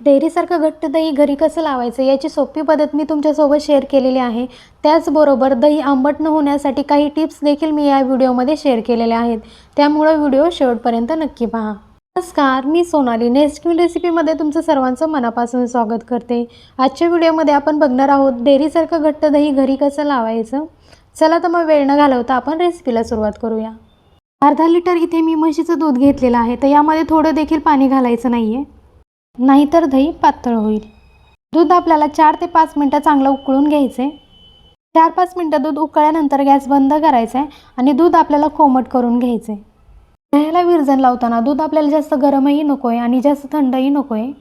डेअरीसारखं घट्ट दही घरी कसं लावायचं? याची सोपी पद्धत मी तुमच्यासोबत शेअर केलेली आहे. त्याचबरोबर दही आंबट न होण्यासाठी काही टिप्स देखील मी या व्हिडिओमध्ये शेअर केलेल्या आहेत. त्यामुळं व्हिडिओ शेवटपर्यंत नक्की पहा. नमस्कार मी सोनाली. नेक्स्ट रेसिपीमध्ये तुमचं सर्वांचं मनापासून स्वागत करते. आजच्या व्हिडिओमध्ये आपण बघणार आहोत डेअरीसारखं घट्ट दही घरी कसं लावायचं? चला तर मग वेळ न घालवता आपण रेसिपीला सुरुवात करूया. अर्धा लिटर इथे मी म्हशीचं दूध घेतलेलं आहे तर यामध्ये थोडं देखील पाणी घालायचं नाही आहे नाहीतर दही पातळ होईल. दूध आपल्याला चार ते पाच मिनटं चांगलं उकळून घ्यायचे चार पाच मिनटं दूध उकळल्यानंतर गॅस बंद करायचा आहे आणि दूध आपल्याला कोमट करून घ्यायचं आहे दह्याला विरजण लावताना दूध आपल्याला जास्त गरमही नको आहे आणि जास्त थंडही नको आहे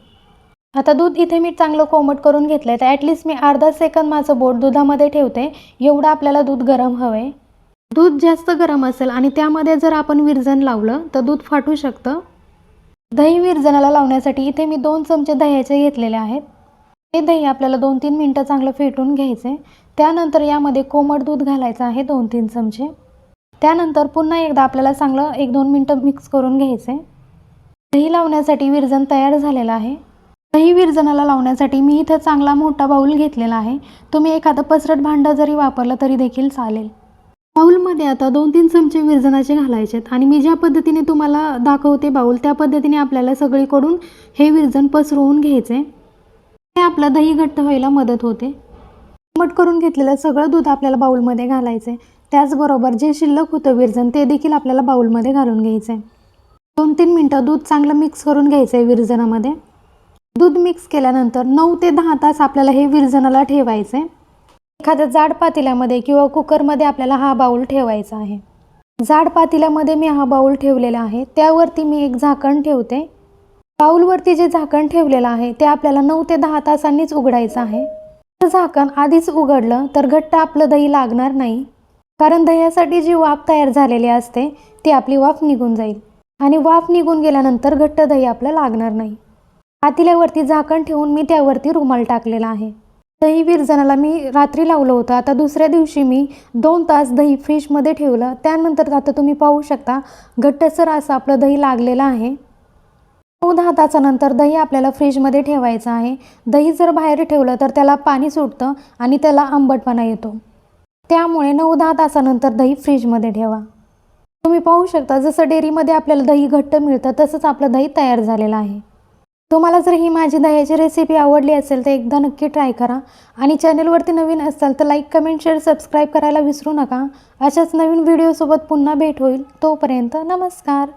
आता दूध इथे मी चांगलं कोमट करून घेतलं आहे तर ॲटलिस्ट मी अर्धा सेकंद माझं बोट दुधामध्ये ठेवते एवढं आपल्याला दूध गरम हवं आहे दूध जास्त गरम असेल आणि त्यामध्ये जर आपण विरजण लावलं तर दूध फाटू शकतं. दही विरजनाला लावण्यासाठी इथे मी दोन चमचे दह्याचे घेतलेले आहेत. हे दही आपल्याला दोन तीन मिनटं चांगलं फेटून घ्यायचे. त्यानंतर यामध्ये कोमट दूध घालायचं आहे दोन तीन चमचे. त्यानंतर पुन्हा एकदा आपल्याला चांगलं एक दोन मिनटं मिक्स करून घ्यायचे. दही लावण्यासाठी विरजन तयार झालेलं आहे. दही विरजनाला लावण्यासाठी मी इथं चांगला मोठा बाऊल घेतलेला आहे. तुम्ही एखादं पसरट भांडं जरी वापरलं तरी देखील चालेल. बाऊलमध्ये आता दोन तीन चमचे विरजनाचे घालायचे आहेत आणि मी ज्या पद्धतीने तुम्हाला दाखवते बाऊल त्या पद्धतीने आपल्याला सगळीकडून हे विरजन पसरवून घ्यायचे. हे आपलं दही घट्ट व्हायला मदत होते. मट करून घेतलेलं सगळं दूध आपल्याला बाऊलमध्ये घालायचं. आहे त्याचबरोबर जे शिल्लक होतं विरजन ते देखील आपल्याला बाऊलमध्ये घालून घ्यायचं. आहे दोन तीन मिनटं दूध चांगलं मिक्स करून घ्यायचं आहे विरजनामध्ये. दूध मिक्स केल्यानंतर नऊ ते दहा तास आपल्याला हे विरजनाला ठेवायचं. आहे एखाद्या जाड पातेल्यामध्ये किंवा कुकरमध्ये आपल्याला हा बाऊल ठेवायचा आहे. जाड पातेल्यामध्ये मी हा बाऊल ठेवलेला आहे. त्यावरती मी एक झाकण ठेवते. बाऊलवरती जे झाकण ठेवलेलं आहे ते आपल्याला नऊ ते दहा तासांनीच उघडायचं आहे. जर झाकण आधीच उघडलं तर घट्ट आपलं दही लागणार नाही. कारण दह्यासाठी जी वाफ तयार झालेली असते ती आपली वाफ निघून जाईल. आणि वाफ निघून गेल्यानंतर घट्ट दही आपलं लागणार नाही. पातेल्यावरती झाकण ठेवून मी त्यावरती रुमाल टाकलेला आहे. दही विरजणाला मी रात्री लावलं होतं. आता दुसऱ्या दिवशी मी दोन तास दही फ्रीजमध्ये ठेवलं. त्यानंतर आता तुम्ही पाहू शकता घट्टसर असं आपलं दही लागलेलं आहे. नऊ दहा तासानंतर दही आपल्याला फ्रीजमध्ये ठेवायचं आहे. दही जर बाहेर ठेवलं तर त्याला पाणी सुटतं आणि त्याला आंबटपणा येतो. त्यामुळे नऊ दहा तासानंतर दही फ्रीजमध्ये ठेवा. तुम्ही पाहू शकता जसं डेअरीमध्ये आपल्याला दही घट्ट मिळतं तसंच आपलं दही तयार झालेलं आहे. तुम्हाला जर ही माझी दह्याची रेसिपी आवडली असेल तर एकदा नक्की ट्राय करा. आणि चॅनलवरती नवीन असाल तर लाईक कमेंट शेअर सबस्क्राईब करायला विसरू नका. अशाच नवीन व्हिडिओसोबत पुन्हा भेट होईल. तोपर्यंत नमस्कार.